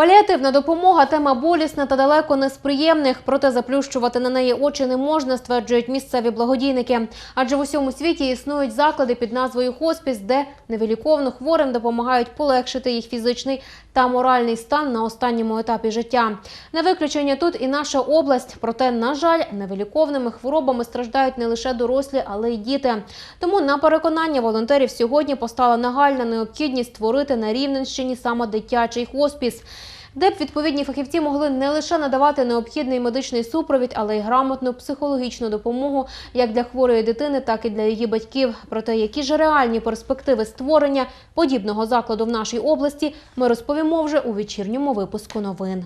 Паліативна допомога тема болісна та далеко не з приємних, проте заплющувати на неї очі не можна, стверджують місцеві благодійники. Адже в усьому світі існують заклади під назвою хоспіс, де невиліковно хворим допомагають полегшити їх фізичний та моральний стан на останньому етапі життя. Не виключення тут і наша область. Проте, на жаль, невиліковними хворобами страждають не лише дорослі, але й діти. Тому на переконання волонтерів сьогодні постала нагальна необхідність створити на Рівненщині саме дитячий хоспіс. Де б відповідні фахівці могли не лише надавати необхідний медичний супровід, але й грамотну психологічну допомогу як для хворої дитини, так і для її батьків. Про те, які ж реальні перспективи створення подібного закладу в нашій області, ми розповімо вже у вечірньому випуску новин.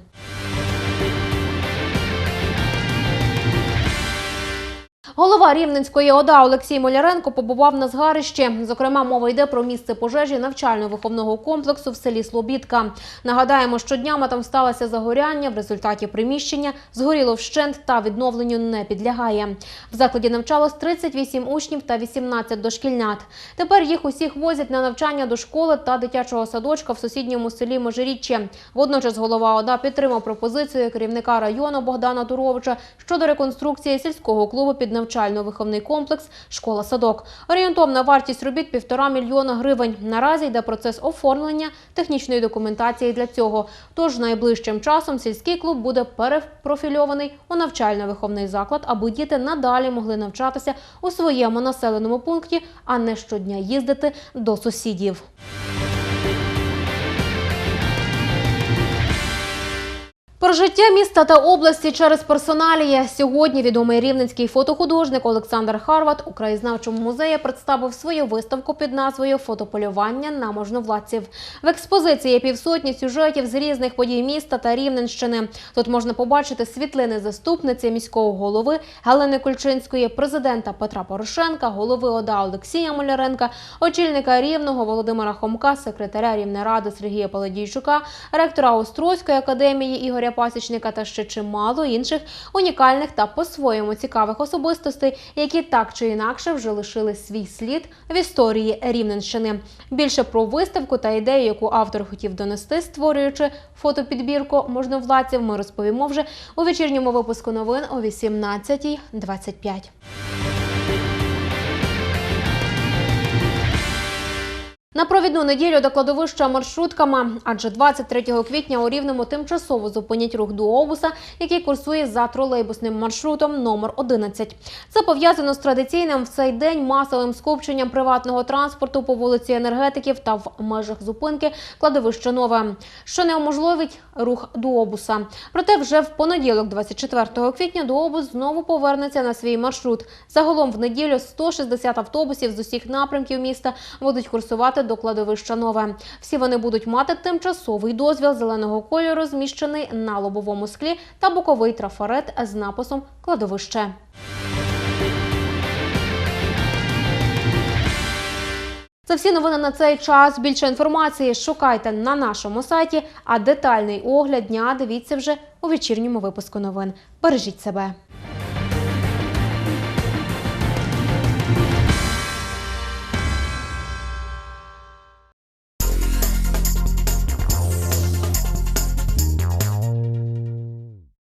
Голова Рівненської ОДА Олексій Моляренко побував на згарищі. Зокрема, мова йде про місце пожежі навчально-виховного комплексу в селі Слобідка. Нагадаємо, що днями там сталося загоряння. В результаті приміщення згоріло вщент та відновленню не підлягає. В закладі навчалось 38 учнів та 18 дошкільнят. Тепер їх усіх возять на навчання до школи та дитячого садочка в сусідньому селі Межиріччя. Водночас голова ОДА підтримав пропозицію керівника району Богдана Туровича щодо реконструкції сільського клубу під навчально-виховний комплекс Школа-садок. Орієнтовна вартість робіт півтора мільйона гривень. Наразі йде процес оформлення технічної документації для цього. Тож найближчим часом сільський клуб буде перепрофільований у навчально-виховний заклад, аби діти надалі могли навчатися у своєму населеному пункті, а не щодня їздити до сусідів. Про життя міста та області через персоналія сьогодні відомий рівненський фотохудожник Олександр Харват у краєзнавчому музеї представив свою виставку під назвою Фотополювання на можновладців. В експозиції півсотні сюжетів з різних подій міста та Рівненщини. Тут можна побачити світлини заступниці міського голови Галини Кульчинської, президента Петра Порошенка, голови ОДА Олексія Моляренка, очільника Рівного Володимира Хомка, секретаря Рівнеради Сергія Паладійчука, ректора Острозької академії Ігоря Пасічника та ще чимало інших унікальних та по-своєму цікавих особистостей, які так чи інакше вже лишили свій слід в історії Рівненщини. Більше про виставку та ідею, яку автор хотів донести, створюючи фотопідбірку можновладців, ми розповімо вже у вечірньому випуску новин о 18.25. На провідну неділю до кладовища маршрутками, адже 23 квітня у Рівному тимчасово зупинять рух до Обуса, який курсує за тролейбусним маршрутом номер 11. Це пов'язано з традиційним в цей день масовим скупченням приватного транспорту по вулиці енергетиків та в межах зупинки кладовище нове, що не уможливить рух до Обуса. Проте вже в понеділок, 24 квітня, до Обус знову повернеться на свій маршрут. Загалом в неділю 160 автобусів з усіх напрямків міста будуть курсувати до кладовища нове. Всі вони будуть мати тимчасовий дозвіл зеленого кольору, зміщений на лобовому склі та боковий трафарет з написом кладовище. Це всі новини на цей час. Більше інформації шукайте на нашому сайті. А детальний огляд дня дивіться вже у вечірньому випуску новин. Бережіть себе.